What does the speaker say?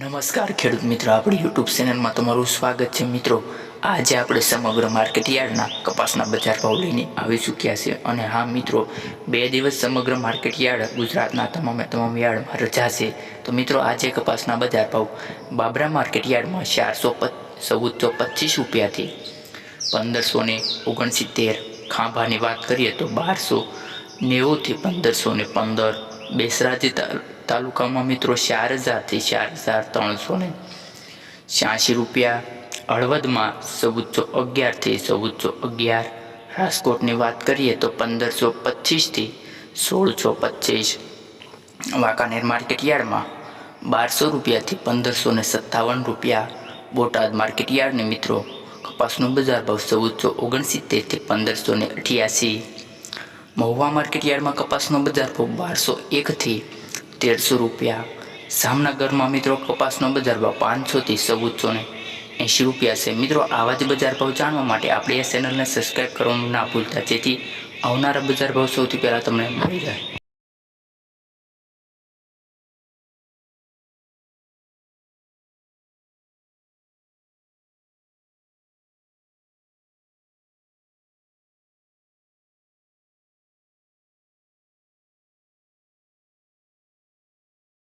નમસ્કાર, ખેડૂત મિત્રો. આપણી યુટ્યુબ ચેનલમાં તમારું સ્વાગત છે મિત્રો. આજે આપણે સમગ્ર માર્કેટ યાર્ડના કપાસના બજાર ભાવ લઈને આવી ચૂક્યા છે અને હા મિત્રો, બે દિવસ સમગ્ર માર્કેટ યાર્ડ ગુજરાતના તમામે તમામ યાર્ડમાં રજા છે. તો મિત્રો, આજે કપાસના બજાર ભાવ બાબરા માર્કેટ યાર્ડમાં ચારસો ચૌદસો પચીસ રૂપિયાથી પંદરસો ને ઓગણસિત્તેર, ખાંભાની વાત કરીએ તો બારસો નેવુંથી પંદરસો ને પંદર, બેસરાજી તાલુકામાં મિત્રો ચાર હજારથી ચાર હજાર ત્રણસો ને છ્યાસી રૂપિયા હળવદમાં ચૌદસો અગિયારથી ચૌદસો અગિયાર. રાજકોટની વાત કરીએ તો પંદરસો પચીસથી સોળસો પચીસ. વાંકાનેર માર્કેટ યાર્ડમાં બારસો રૂપિયાથી પંદરસો ને સત્તાવન રૂપિયા. બોટાદ માર્કેટ યાર્ડને મિત્રો કપાસનો બજાર ભાવ ચૌદસો ઓગણસિત્તેરથી પંદરસો ને અઠ્યાસી. મહુવા માર્કેટ યાર્ડમાં કપાસનો બજાર ભાવ બારસો એકથી તેરસો રૂપિયા. જામનગરમાં મિત્રો કપાસનો બજાર ભાવ પાંચસોથી ચૌદસો ને એંશી રૂપિયા છે. મિત્રો, આવા જ બજાર ભાવ જાણવા માટે આપણે આ ચેનલને સબસ્ક્રાઈબ કરવાનું ના ભૂલતા. જેથી આવનારા બજાર ભાવ સૌથી પહેલાં તમને મળી જાય